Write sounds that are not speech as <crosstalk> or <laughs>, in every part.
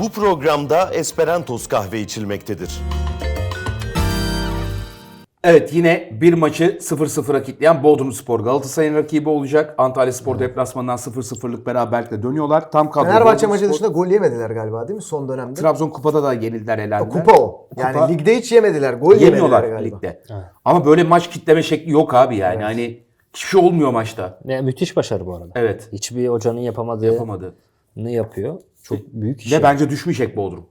Bu programda Esperantos kahve içilmektedir. Evet yine bir maçı 0-0'a kitleyen Bodrum Spor Galatasaray'ın rakibi olacak. Antalya Spor deplasmanından 0-0'lık beraberlikle dönüyorlar. Tam kadro Fenerbahçe Bodrum maçı Spor. dışında gol yemediler galiba değil mi son dönemde? Trabzon Kupa'da da yenildiler elendiler. Kupa o. Yani Kupa- ligde hiç yemediler. Gol Yemiyorlar yemediler galiba. ligde. Ama böyle maç kitleme şekli yok abi yani. Hani hiçbir şey olmuyor maçta. Ya, müthiş başarı bu arada. Evet. Hiçbir hocanın yapamadığını Yapamadı. yapıyor. Çok büyük iş. Ve bence düşmeyecek Bodrum.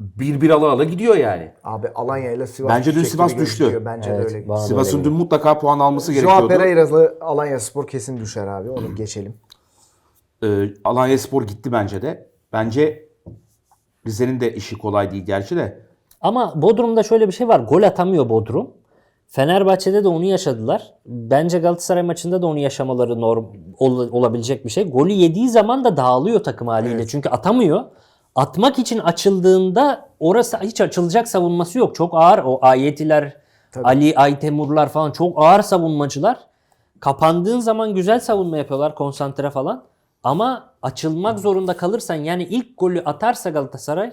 Bir bir ala ala gidiyor yani. Abi Alanya ile Sivas Bence dün Sivas düştü. gözüküyor. Bence Evet, de öyle. Sivas'ın dün mutlaka puan alması Joao gerekiyordu. Pereira'lı Alanya Spor kesin düşer abi. Onu geçelim. Ee, Alanya Spor gitti bence de. Bence Rize'nin de işi kolay değil gerçi de. Ama Bodrum'da şöyle bir şey var. Gol atamıyor Bodrum. Fenerbahçe'de de onu yaşadılar. Bence Galatasaray maçında da onu yaşamaları norm ol- olabilecek bir şey. Golü yediği zaman da dağılıyor takım haliyle. Çünkü atamıyor. Atmak için açıldığında orası hiç açılacak savunması yok. Çok ağır o Ayetiler, Ali Aytemurlar falan çok ağır savunmacılar. Kapandığın zaman güzel savunma yapıyorlar konsantre falan. Ama açılmak zorunda kalırsan yani ilk golü atarsa Galatasaray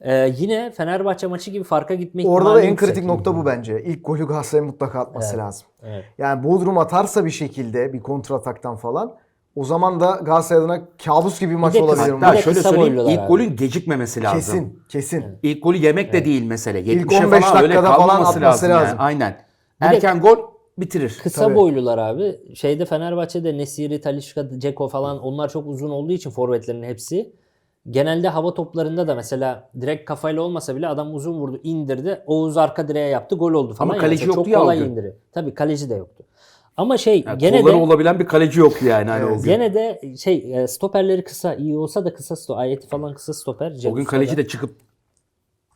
e, yine Fenerbahçe maçı gibi farka gitme ihtimali Orada da en yüksek. kritik nokta bu bence. İlk golü Galatasaray'ın mutlaka atması lazım. evet. Yani Bodrum atarsa bir şekilde bir kontrataktan falan o zaman da Galatasaray adına kabus gibi bir maç de kısa- olabilir. Bir Hatta de şöyle kısa söyleyeyim boylular ilk abi. golün gecikmemesi lazım. Kesin, kesin. İlk golü yemek de değil mesele. 70'e 15 falan öyle dakikada falan kalmaması atması lazım. yani. lazım. Aynen. Erken gol bitirir. Kısa Tabii. boylular abi. Şeyde Fenerbahçe'de Nesiri, Talişka, Ceko falan onlar çok uzun olduğu için forvetlerin hepsi. Genelde hava toplarında da mesela direkt kafayla olmasa bile adam uzun vurdu, indirdi. Oğuz arka direğe yaptı, gol oldu falan. Ama ya. kaleci Mesela yoktu çok ya kolay gün. indiriyor. Tabii kaleci de yoktu. Ama şey Yani gene de olabilen bir kaleci yoktu yani. Hani o gün. gene de şey e, stoperleri kısa iyi olsa da kısa sto ayeti falan kısa stoper. o gün kaleci de çıkıp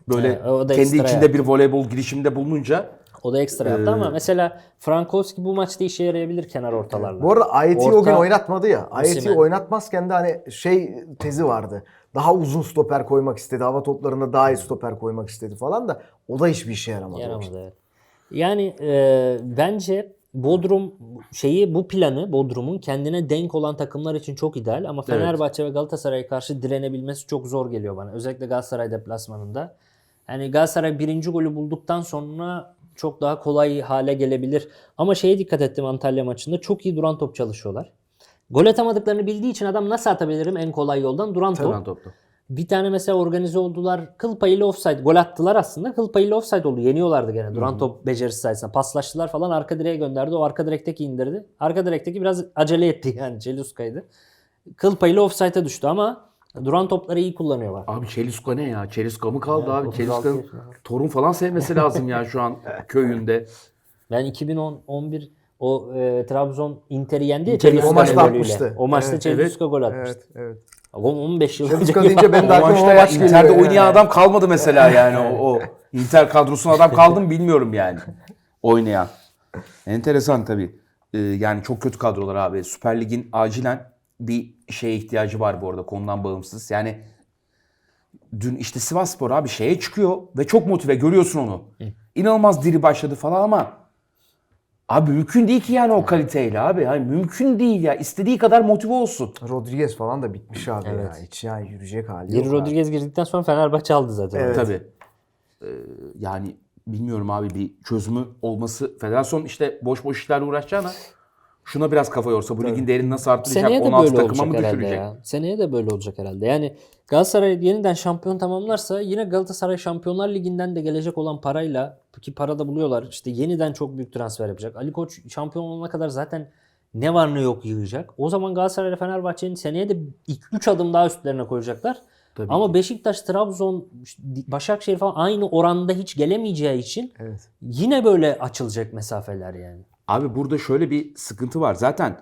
böyle da kendi içinde yaptı. bir voleybol girişiminde bulununca o da ekstra yaptı Ee, ama mesela Frankowski bu maçta işe yarayabilir kenar ortalarla. Bu arada Ayet'i o Orta- gün oynatmadı ya. Ayet'i oynatmazken de hani şey tezi vardı. Daha uzun stoper koymak istedi. Hava toplarında daha iyi stoper koymak istedi falan da o da hiçbir işe yaramadı. Yaramadı evet. Yani e, bence Bodrum şeyi bu planı Bodrum'un kendine denk olan takımlar için çok ideal ama Fenerbahçe ve Galatasaray'a karşı direnebilmesi çok zor geliyor bana. Özellikle Galatasaray deplasmanında. Yani Galatasaray birinci golü bulduktan sonra çok daha kolay hale gelebilir. Ama şeye dikkat ettim Antalya maçında. Çok iyi duran top çalışıyorlar. Gol atamadıklarını bildiği için adam nasıl atabilirim en kolay yoldan duran top. Duran topta. Bir tane mesela organize oldular. Kıl payıyla offside. Gol attılar aslında. Kıl payıyla offside oldu. Yeniyorlardı gene. Duran top becerisi sayesinde. Paslaştılar falan. Arka direğe gönderdi. O arka direkteki indirdi. Arka direkteki biraz acele etti <laughs> yani. Celuska'ydı. Kıl payıyla offside'e düştü ama duran topları iyi kullanıyorlar. Abi Çeliska ne ya? Çeliska mı kaldı Evet, abi? 36 Çeliska'nın yaşında. torun falan sevmesi <laughs> lazım ya şu an köyünde. Ben 2010-11 o e, Trabzon Inter'i yendi ya Celuska o maçta atmıştı. O maçta Evet, Celuska gol atmıştı. Evet, evet. O 15 yıl önce. deyince ben de <laughs> O aklıma maçta o maç. Inter'de yani. oynayan adam kalmadı mesela yani o, o Inter kadrosuna adam <laughs> kaldı mı bilmiyorum yani oynayan. Enteresan tabii. Ee, yani çok kötü kadrolar abi. Süper Lig'in acilen bir şeye ihtiyacı var bu arada konudan bağımsız. Yani dün işte Sivasspor abi şeye çıkıyor ve çok motive görüyorsun onu. İnanılmaz diri başladı falan ama abi mümkün değil ki yani o kaliteyle abi. Hani mümkün değil ya. İstediği kadar motive olsun. Rodriguez falan da bitmiş abi ya. Evet. Hiç yani yürüyecek hali Geri yok. abi. Rodriguez girdikten sonra Fenerbahçe aldı zaten. Evet. Tabii. Ee, yani bilmiyorum abi bir çözümü olması. Federasyon işte boş boş işlerle uğraşacağına şuna biraz kafa yorsa bu ligin değerini nasıl arttıracak? Seneye de 16 böyle takıma mı düşürecek? ya. Seneye de böyle olacak herhalde. Yani Galatasaray yeniden şampiyon tamamlarsa yine Galatasaray Şampiyonlar Ligi'nden de gelecek olan parayla ki para da buluyorlar. işte yeniden çok büyük transfer yapacak. Ali Koç şampiyon olana kadar zaten ne var ne yok yığacak. O zaman Galatasaray ile Fenerbahçe'nin seneye de 3 adım daha üstlerine koyacaklar. Tabii Ama Beşiktaş, Trabzon, Başakşehir falan aynı oranda hiç gelemeyeceği için Evet. yine böyle açılacak mesafeler yani. Abi burada şöyle bir sıkıntı var. Zaten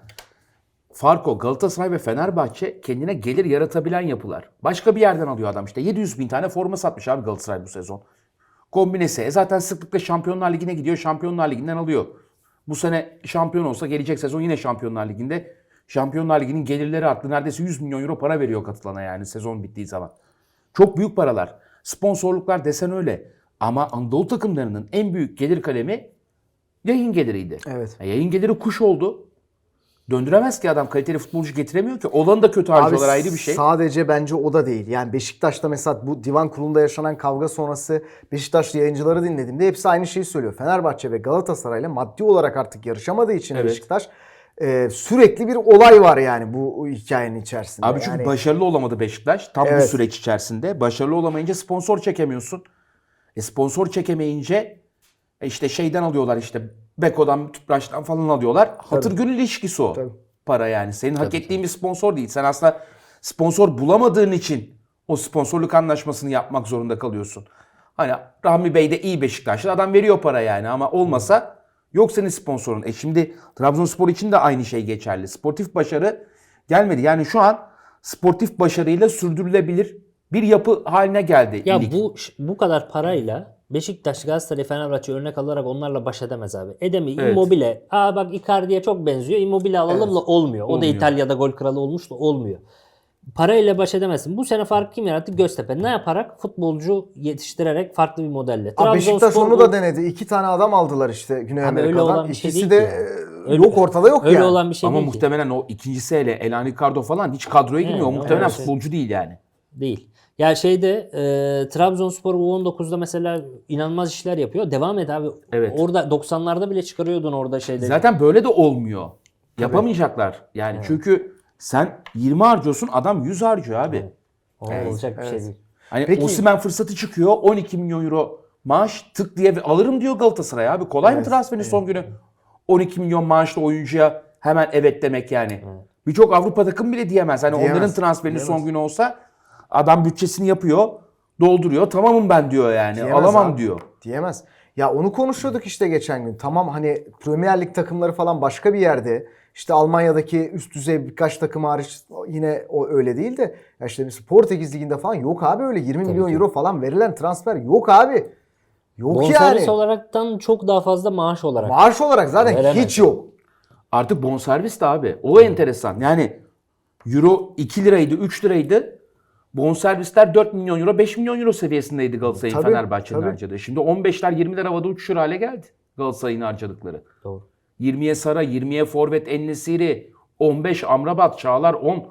Farko, Galatasaray ve Fenerbahçe kendine gelir yaratabilen yapılar. Başka bir yerden alıyor adam işte. 700 bin tane forma satmış abi Galatasaray bu sezon. Kombinesi. E zaten sıklıkla Şampiyonlar Ligi'ne gidiyor. Şampiyonlar Ligi'nden alıyor. Bu sene şampiyon olsa gelecek sezon yine Şampiyonlar Ligi'nde. Şampiyonlar Ligi'nin gelirleri arttı. Neredeyse 100 milyon euro para veriyor katılana yani sezon bittiği zaman. Çok büyük paralar. Sponsorluklar desen öyle. Ama Anadolu takımlarının en büyük gelir kalemi yayın geliriydi. Evet. E, yayın geliri kuş oldu. Döndüremez ki adam kaliteli futbolcu getiremiyor ki. Olanı da kötü harcıyorlar ayrı bir şey. Sadece bence o da değil. Yani Beşiktaş'ta mesela bu divan kurulunda yaşanan kavga sonrası Beşiktaşlı yayıncıları dinlediğimde hepsi aynı şeyi söylüyor. Fenerbahçe ve Galatasaray'la maddi olarak artık yarışamadığı için Evet. Beşiktaş e, sürekli bir olay var yani bu hikayenin içerisinde. Abi çünkü yani, başarılı olamadı Beşiktaş. Tam bu Evet. süreç içerisinde. Başarılı olamayınca sponsor çekemiyorsun. E sponsor çekemeyince işte şeyden alıyorlar işte Beko'dan, Tüpraş'tan falan alıyorlar. Hatır gönül ilişkisi o. Tabii. Para yani. Senin hak ettiğin bir sponsor değil. Sen aslında sponsor bulamadığın için o sponsorluk anlaşmasını yapmak zorunda kalıyorsun. Hani Rahmi Bey de iyi Beşiktaşlı. Adam veriyor para yani ama olmasa yok senin sponsorun. E şimdi Trabzonspor için de aynı şey geçerli. Sportif başarı gelmedi. Yani şu an sportif başarıyla sürdürülebilir bir yapı haline geldi. Ya lig. bu bu kadar parayla Beşiktaş, Galatasaray, Fenerbahçe örnek alarak onlarla baş edemez abi. Edemi Evet. Immobile. Aa bak Icardi'ye çok benziyor. Immobile alalım da olmuyor. O da Olmuyor. İtalya'da gol kralı olmuş da olmuyor. Parayla baş edemezsin. Bu sene fark kim yarattı? Göztepe. Ne yaparak? Futbolcu yetiştirerek farklı bir modelle. Abi Beşiktaş Trabzonspor onu da denedi. İki tane adam aldılar işte Güney Abi öyle Amerika'dan. olan bir şey İkisi değil de yani. e, Öyle- yok ortada yok Öyle yani. olan bir şey Ama değil ki. muhtemelen o ikincisi hele Elan Ricardo falan hiç kadroya girmiyor. Evet, muhtemelen evet. futbolcu değil yani. Değil. Ya şeyde e, Trabzonspor U19'da mesela inanılmaz işler yapıyor. Devam et abi. Evet. Orada 90'larda bile çıkarıyordun orada şeyleri. Zaten böyle de olmuyor. Yapamayacaklar. Yani çünkü sen 20 harcıyorsun adam 100 harcıyor abi. O olacak bir şey değil. Hani Peki- Osimhen fırsatı çıkıyor 12 milyon euro maaş tık diye alırım diyor Galatasaray abi. Kolay mı transferin son günü? 12 milyon maaşlı oyuncuya hemen evet demek yani. Birçok Avrupa takım bile diyemez. Hani Diyemez, onların transferinin diyemez. son günü olsa adam bütçesini yapıyor, dolduruyor. Tamamım ben diyor yani. Diyemez Alamam abi. diyor. Diyemez. Ya onu konuşuyorduk işte geçen gün. Tamam hani Premier Lig takımları falan başka bir yerde. İşte Almanya'daki üst düzey birkaç takım hariç yine o öyle değil de ya işte mesela Portekiz Ligi'nde falan yok abi öyle 20 milyon ki. euro falan verilen transfer yok abi. Yok Bonservis yani. olaraktan çok daha fazla maaş olarak. Maaş olarak zaten Veremez. hiç yok. Artık bonservis de abi. O enteresan. Yani euro 2 liraydı, 3 liraydı. Bonservisler 4 milyon euro, 5 milyon euro seviyesindeydi Galatasaray'ın Tabii, Fenerbahçe'nin tabii. harcadığı. Şimdi 15'ler 20'ler havada uçuşur hale geldi Galatasaray'ın harcadıkları. Doğru. 20'ye Sara, 20'ye Forvet Ennesiri, 15 Amrabat, Çağlar 10.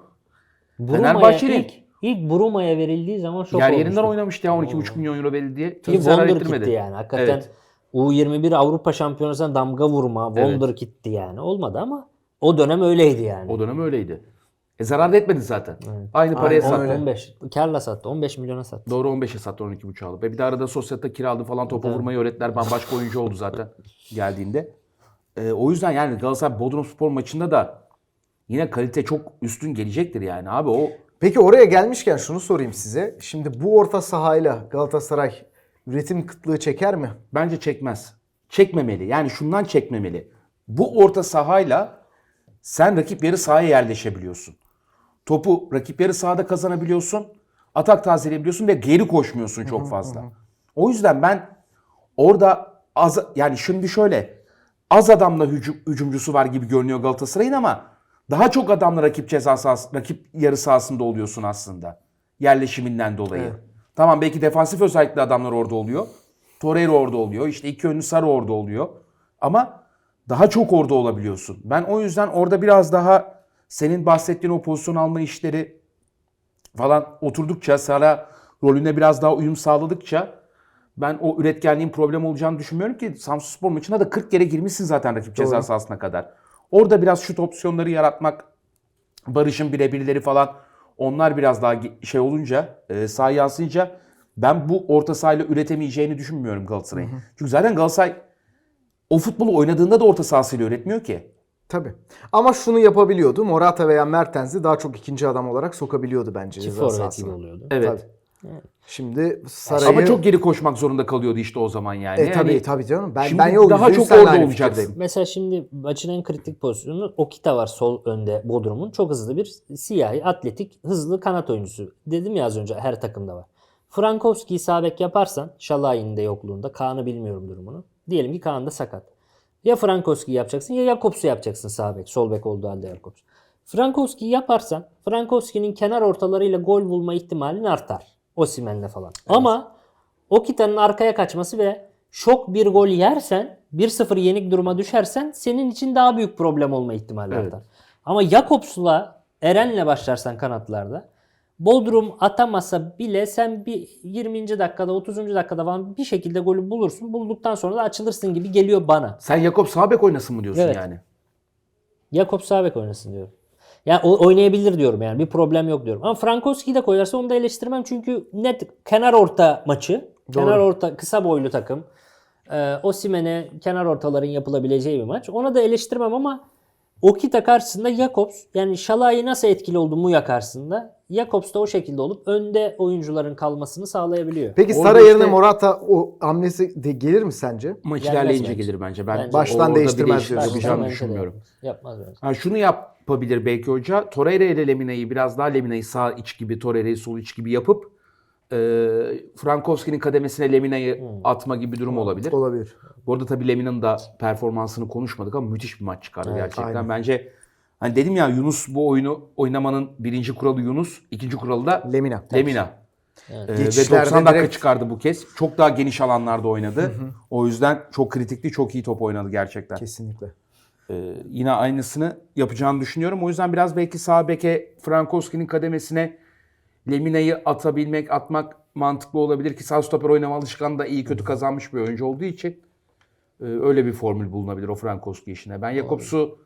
Bruma'ya Fenerbahçe'nin- ilk, ilk Bruma'ya verildiği zaman şok Yer yerinden oynamıştı ya 12,5 milyon euro verildi diye. Ki Wonder gitti yani. Hakikaten Evet. U21 Avrupa Şampiyonası'na damga vurma, Evet. Wonder gitti yani. Olmadı ama o dönem öyleydi yani. O dönem öyleydi. E zarar da etmedi zaten. Aynı paraya Aynen sattı. öyle. 15. Karla sattı. 15 milyona sattı. Doğru 15'e sattı 12.5 alıp. E bir de arada sosyatta kiraladı falan topa vurmayı öğrettiler. Bambaşka oyuncu oldu zaten <laughs> geldiğinde. E, o yüzden yani Galatasaray Bodrum Spor maçında da yine kalite çok üstün gelecektir yani abi o Peki oraya gelmişken şunu sorayım size. Şimdi bu orta sahayla Galatasaray üretim kıtlığı çeker mi? bence çekmez. Çekmemeli. Yani şundan çekmemeli. Bu orta sahayla sen rakip yarı sahaya yerleşebiliyorsun. Topu rakip yarı sahada kazanabiliyorsun. Atak tazeleyebiliyorsun ve geri koşmuyorsun çok fazla. O yüzden ben orada az yani şimdi şöyle az adamla hücum, hücumcusu var gibi görünüyor Galatasaray'ın ama daha çok adamla rakip ceza sahası, rakip yarı sahasında oluyorsun aslında. Yerleşiminden dolayı. Tamam belki defansif özellikle adamlar orada oluyor. Torreira orada oluyor. İşte iki önlü Sarı orada oluyor. Ama daha çok orada olabiliyorsun. Ben o yüzden orada biraz daha senin bahsettiğin o pozisyon alma işleri falan oturdukça Sara rolüne biraz daha uyum sağladıkça ben o üretkenliğin problem olacağını düşünmüyorum ki Samsunspor maçına da 40 kere girmişsin zaten rakip ceza sahasına kadar. Orada biraz şut opsiyonları yaratmak, Barış'ın birebirleri falan onlar biraz daha şey olunca, e, sahaya yansıyınca ben bu orta sahayla üretemeyeceğini düşünmüyorum Galatasaray'ın. Çünkü zaten Galatasaray o futbolu oynadığında da orta sahasıyla üretmiyor ki. Tabii. Ama şunu yapabiliyordu. Morata veya Mertens'i daha çok ikinci adam olarak sokabiliyordu bence Ki ceza forvet sahasına. gibi oluyordu. Evet. Tabii. Şimdi Saray'ı... Ama çok geri koşmak zorunda kalıyordu işte o zaman yani. E, tabii Yani tabii canım. Ben, şimdi ben yok daha çok orada olacaksın. Mesela şimdi maçın en kritik pozisyonu Okita var sol önde Bodrum'un. Çok hızlı bir siyahi, atletik, hızlı kanat oyuncusu. Dedim ya az önce her takımda var. Frankowski'yi sağ bek yaparsan, Şalay'ın da yokluğunda, Kaan'ı bilmiyorum durumunu. Diyelim ki Kaan da sakat. Ya Frankowski'yi yapacaksın ya Jakobs'u yapacaksın sağ bek. Sol bek olduğu halde Jakobs. Frankowski'yi yaparsan Frankowski'nin kenar ortalarıyla gol bulma ihtimalin artar. Osimhen'le falan. Ama Okita'nın arkaya kaçması ve şok bir gol yersen 1-0 yenik duruma düşersen senin için daha büyük problem olma ihtimali Evet. artar. Ama Jakobs'la Eren'le başlarsan kanatlarda Bodrum atamasa bile sen bir 20. dakikada 30. dakikada falan bir şekilde golü bulursun. Bulduktan sonra da açılırsın gibi geliyor bana. Sen Jakob Sabek oynasın mı diyorsun Evet. yani? Jakob Sabek oynasın diyorum. Ya o oynayabilir diyorum yani. Bir problem yok diyorum. Ama Frankowski'yi de koyarsa onu da eleştirmem. Çünkü net kenar orta maçı. Kenar orta kısa boylu takım. Ee, Osimhen'e kenar ortaların yapılabileceği bir maç. Ona da eleştirmem ama Okita karşısında Jakobs yani Şalai nasıl etkili oldu Muya karşısında Jakobs da o şekilde olup önde oyuncuların kalmasını sağlayabiliyor. Peki Orada Sara yerine işte- Morata o hamlesi de gelir mi sence? Maç Gelmez ilerleyince bence. gelir bence. Ben Bence. Baştan orada bir değiştirmez değişiklik diyorsun. yapacağını düşünmüyorum. Yapmaz bence. Ha, şunu yapabilir belki hoca. Torreira ile Lemina'yı biraz daha Lemina'yı sağ iç gibi, Torreira'yı sol iç gibi yapıp e, Frankowski'nin kademesine Lemina'yı atma gibi bir durum olabilir. Olabilir. Bu arada tabii Lemina'nın da performansını konuşmadık ama müthiş bir maç çıkardı gerçekten. aynen. Bence hani dedim ya Yunus bu oyunu oynamanın birinci kuralı Yunus, ikinci kuralı da Lemina. Lemina. Ee, ve Geçişlerde 90 dakika direkt- çıkardı bu kez. Çok daha geniş alanlarda oynadı. O yüzden çok kritikli, çok iyi top oynadı gerçekten. Kesinlikle. Ee, yine aynısını yapacağını düşünüyorum. O yüzden biraz belki sağ beke Frankowski'nin kademesine Lemina'yı atabilmek, atmak mantıklı olabilir ki sağ stoper oynama alışkanlığı da iyi kötü kazanmış bir oyuncu olduğu için e, öyle bir formül bulunabilir o Frankowski işine. Ben Jakobs'u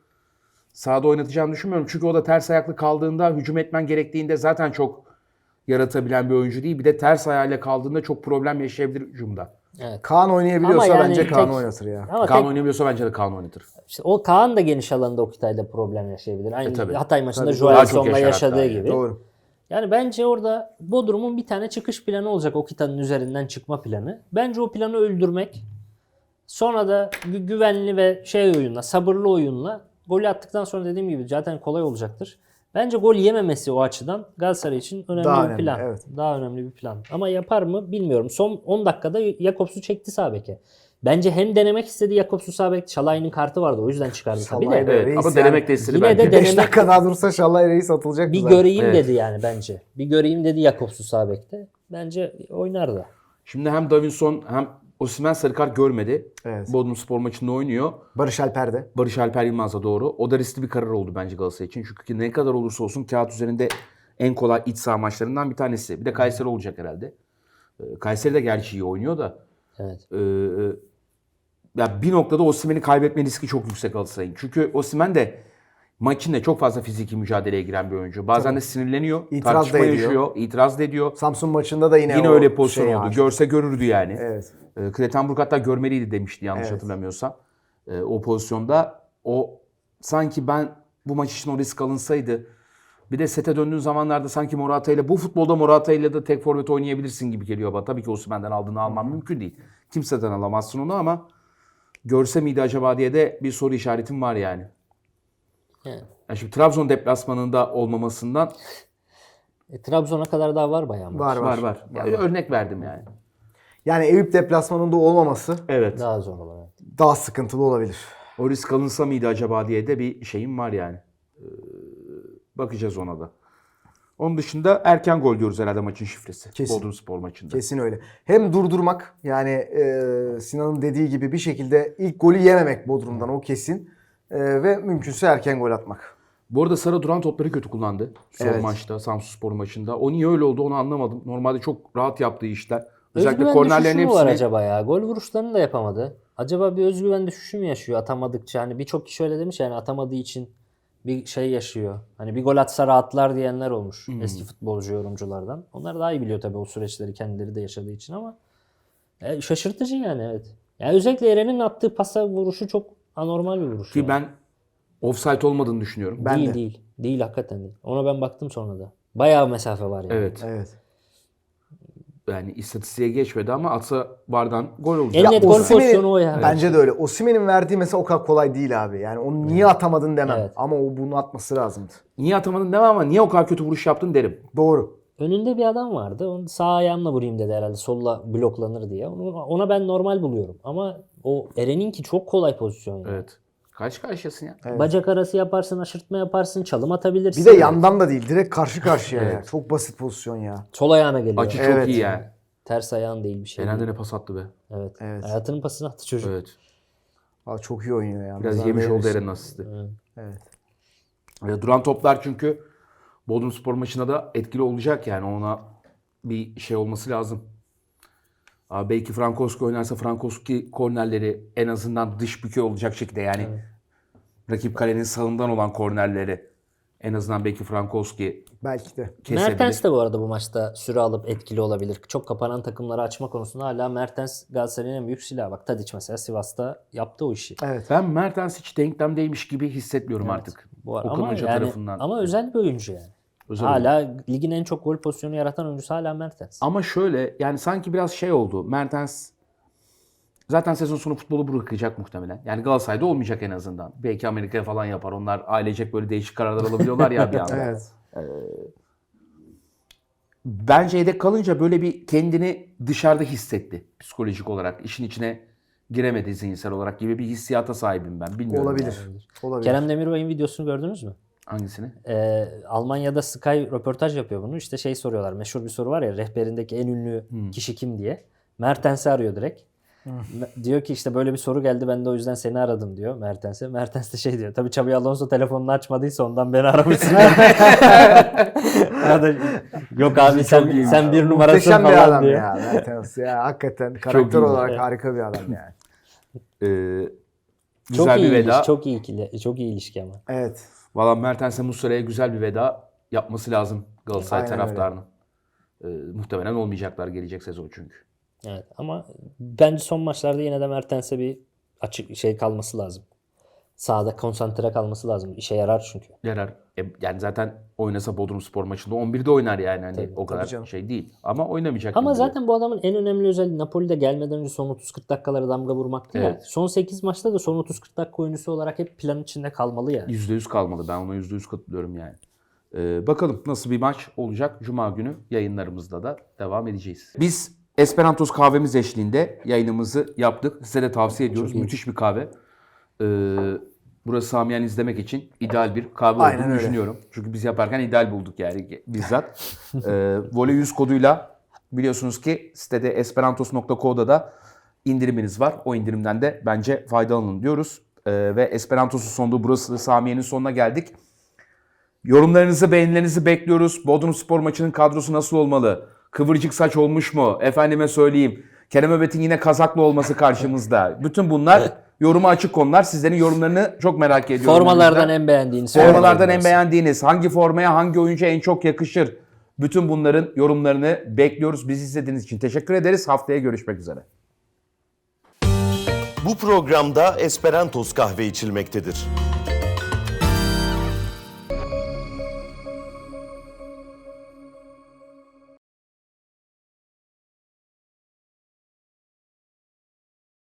sağda oynatacağını düşünmüyorum. Çünkü o da ters ayaklı kaldığında hücum etmen gerektiğinde zaten çok yaratabilen bir oyuncu değil. Bir de ters ayağıyla kaldığında çok problem yaşayabilir hücumda. Kaan oynayabiliyorsa Ama yani bence Kaan tek- oynatır ya. Ama Kaan tek- oynamıyorsa bence de Kaan oynatır. İşte o Kaan da geniş alanda Oktay'da problem yaşayabilir. Aynı E, tabii. Hatay maçında Tabii. Daha çok Joelson'la yaşar yaşadığı gibi. Doğru. Yani bence orada Bodrum'un bir tane çıkış planı olacak Okita'nın üzerinden çıkma planı. Bence o planı öldürmek. Sonra da gü- güvenli ve şey oyunla, sabırlı oyunla golü attıktan sonra dediğim gibi zaten kolay olacaktır. Bence gol yememesi o açıdan Galatasaray için önemli Daha bir önemli, plan. evet. Daha önemli bir plan. Ama yapar mı bilmiyorum. Son 10 dakikada Jakobs'u çekti sağ beke. Bence hem denemek istedi Jakobs'u sağ bek. Çalay'ın kartı vardı o yüzden çıkardı tabii Şalay de. Evet, Reis ama yani denemek de istedi yine de bence. de- 5 Denemek- dakika daha dursa Şallay Reis atılacak. Bir zaten. göreyim Evet. dedi yani bence. Bir göreyim dedi Jakobs'u sağ bekte. Bence oynar da. Şimdi hem Davinson hem Osimhen sarı kart görmedi. Evet. Bodrum Spor maçında oynuyor. Barış Alper'de. Barış Alper Yılmaz'a doğru. O da riskli bir karar oldu bence Galatasaray için. Çünkü ne kadar olursa olsun kağıt üzerinde en kolay iç saha maçlarından bir tanesi. Bir de Kayseri olacak herhalde. Ee, Kayseri de gerçi iyi oynuyor da. Evet. Ee, ya bir noktada Osimhen'i kaybetme riski çok yüksek Galatasaray'ın. Çünkü Osimhen de maç içinde çok fazla fiziki mücadeleye giren bir oyuncu. Bazen de sinirleniyor, İtiraz da ediyor. yaşıyor, itiraz da ediyor. Samsun maçında da yine Yine öyle pozisyon şey oldu. var. Görse görürdü yani. Evet. E, Kletenburg hatta görmeliydi demişti yanlış Evet. hatırlamıyorsam. E, o pozisyonda o sanki ben bu maç için o risk alınsaydı bir de sete döndüğün zamanlarda sanki Morata ile bu futbolda Morata ile de tek forvet oynayabilirsin gibi geliyor bana. Tabii ki Osimhen'den aldığını alman mümkün değil. Kimseden alamazsın onu ama görse miydi acaba diye de bir soru işaretim var yani. Yani. Yani şimdi Trabzon deplasmanında olmamasından E, Trabzon'a kadar daha var bayağı maç. Var var var. var. Ya, örnek verdim yani. Yani Eyüp deplasmanında olmaması Evet. Daha zor olur. evet. daha sıkıntılı olabilir. O risk alınsa mıydı acaba diye de bir şeyim var yani. Bakacağız ona da. Onun dışında erken gol diyoruz herhalde maçın şifresi. Kesin. Bodrum Spor maçında. Kesin öyle. Hem durdurmak yani e, Sinan'ın dediği gibi bir şekilde ilk golü yememek Bodrum'dan o kesin. E, ve mümkünse erken gol atmak. Bu arada Sara duran topları kötü kullandı. Son Evet. maçta Samsun Spor maçında. O niye öyle oldu onu anlamadım. Normalde çok rahat yaptığı işler. Özellikle Özgüven kornerlerin mü var hepsini acaba ya? Gol vuruşlarını da yapamadı. Acaba bir özgüven düşüşü mü yaşıyor atamadıkça? Hani birçok kişi öyle demiş yani atamadığı için bir şey yaşıyor. Hani bir gol atsa rahatlar diyenler olmuş. Hmm. Eski futbolcu yorumculardan. Onlar daha iyi biliyor tabii o süreçleri kendileri de yaşadığı için ama e, şaşırtıcı yani evet. Yani özellikle Eren'in attığı pasa vuruşu çok anormal bir vuruş. ki yani. ben offside olmadığını düşünüyorum. Ben değil de. değil. Değil hakikaten değil. Ona ben baktım sonra da. Bayağı mesafe var yani. Evet. Evet. Yani istatistiğe geçmedi ama atsa bardan gol olacak. En net gol Osimhen'in- pozisyonu o ya. Bence de öyle. Osimhen'in verdiği mesela o kadar kolay değil abi. Yani onu niye atamadın demem. Evet. Ama o bunu atması lazımdı. Niye atamadın demem ama niye o kadar kötü vuruş yaptın derim. Doğru. Önünde bir adam vardı. Onu sağ ayağımla vurayım dedi herhalde. Solla bloklanır diye. Onu, ona ben normal buluyorum. Ama o Eren'inki çok kolay pozisyon. Yani. Evet. Kaç karşıyasın ya? Bacak arası yaparsın, aşırtma yaparsın, çalım atabilirsin. Bir de yandan da değil. Direkt karşı karşıya ya. Çok basit pozisyon ya. Sol ayağına geliyor. Açı çok Evet. iyi yani. Ters ayağın değil bir şey. Eren de değil. ne pas attı be. Evet. Evet. Hayatının pasını attı çocuk. Evet. Aa, çok iyi oynuyor ya. Biraz Nazar yemiş oldu değmesin. Eren asisti. Evet. E, duran toplar çünkü Bodrum Spor maçında da etkili olacak yani ona bir şey olması lazım. Belki Frankowski oynarsa Frankowski kornerleri en azından dış büke olacak şekilde yani rakip kalenin sağından olan kornerleri en azından belki Frankowski Belki de. kesebilir. Mertens de bu arada bu maçta süre alıp etkili olabilir. Çok kapanan takımları açma konusunda hala Mertens Galatasaray'ın en büyük silahı. Bak Tadic mesela Sivas'ta yaptı o işi. Evet. Ben Mertens hiç denklemdeymiş gibi hissetmiyorum artık. Bu ara- Okan ama Hoca yani, tarafından. ama özel bir oyuncu yani. Özel hala ligin en çok gol pozisyonu yaratan oyuncusu hala Mertens. Ama şöyle yani sanki biraz şey oldu. Mertens zaten sezon sonu futbolu bırakacak muhtemelen. Yani Galatasaray'da olmayacak en azından. Belki Amerika'ya falan yapar. Onlar ailecek böyle değişik kararlar alabiliyorlar ya bir <laughs> anda. Evet. Bence yedek kalınca böyle bir kendini dışarıda hissetti psikolojik olarak. İşin içine giremedi zihinsel olarak gibi bir hissiyata sahibim ben. Bilmiyorum. Olabilir. Olabilir. Kerem Demirbay'ın videosunu gördünüz mü? Hangisini? Ee, Almanya'da Sky röportaj yapıyor bunu. İşte şey soruyorlar. Meşhur bir soru var ya rehberindeki en ünlü kişi kim diye. Mertens'i arıyor direkt. Me- Diyor ki işte böyle bir soru geldi ben de o yüzden seni aradım diyor Mertens'e. Mertens de şey diyor. Tabii Xabi Alonso telefonunu açmadıysa ondan beni aramışsın. <laughs> <laughs> Da, Yok abi sen, sen bir numarasın Muhteşem falan bir adam diyor. ya. Mertens ya. Hakikaten karakter olarak harika bir adam yani. Ee, güzel Çok bir iyi veda. ilişki, çok iyi ikili, çok iyi ilişki ama. Evet. Valla Mertens'e Muslera'ya güzel bir veda yapması lazım Galatasaray Aynen taraftarının. Ee, muhtemelen olmayacaklar gelecek sezon çünkü. Evet ama bence son maçlarda yine de Mertens'e bir açık şey kalması lazım. Sahada konsantre kalması lazım. İşe yarar çünkü. Yarar. E, yani zaten oynasa Bodrum Spor maçında 11'de oynar yani. Hani o kadar canım. şey değil. Ama oynamayacak. Ama zaten bu adamın en önemli özelliği Napoli'de gelmeden önce son 30-40 dakikalara damga vurmaktı ya. Evet. Son 8 maçta da son 30-40 dakika oyuncusu olarak hep plan içinde kalmalı yani. %100 kalmalı. Ben ona %100 katılıyorum yani. Ee, bakalım nasıl bir maç olacak. Cuma günü yayınlarımızda da devam edeceğiz. Biz Esperantos kahvemiz eşliğinde yayınımızı yaptık. Size de tavsiye ediyoruz. Müthiş bir kahve. Ee, burası Samiyen izlemek için ideal bir kahve Aynen olduğunu öyle. düşünüyorum. Çünkü biz yaparken ideal bulduk yani bizzat. ee, Voley 100 koduyla biliyorsunuz ki sitede esperantos.co'da da indiriminiz var. O indirimden de bence faydalanın diyoruz. Ee, ve Esperantos'un sonunda burası Samiye'nin sonuna geldik. Yorumlarınızı, beğenilerinizi bekliyoruz. Bodrum Spor maçının kadrosu nasıl olmalı? Kıvırcık saç olmuş mu? Efendime söyleyeyim. Kerem Öbet'in yine kazaklı olması karşımızda. Bütün bunlar yoruma açık konular. Sizlerin yorumlarını çok merak ediyorum. Formalardan Bizden. en beğendiğiniz. Formalardan en beğendiğiniz, hangi formaya hangi oyuncu en çok yakışır? Bütün bunların yorumlarını bekliyoruz. Bizi izlediğiniz için teşekkür ederiz. Haftaya görüşmek üzere. Bu programda Esperantos kahve içilmektedir.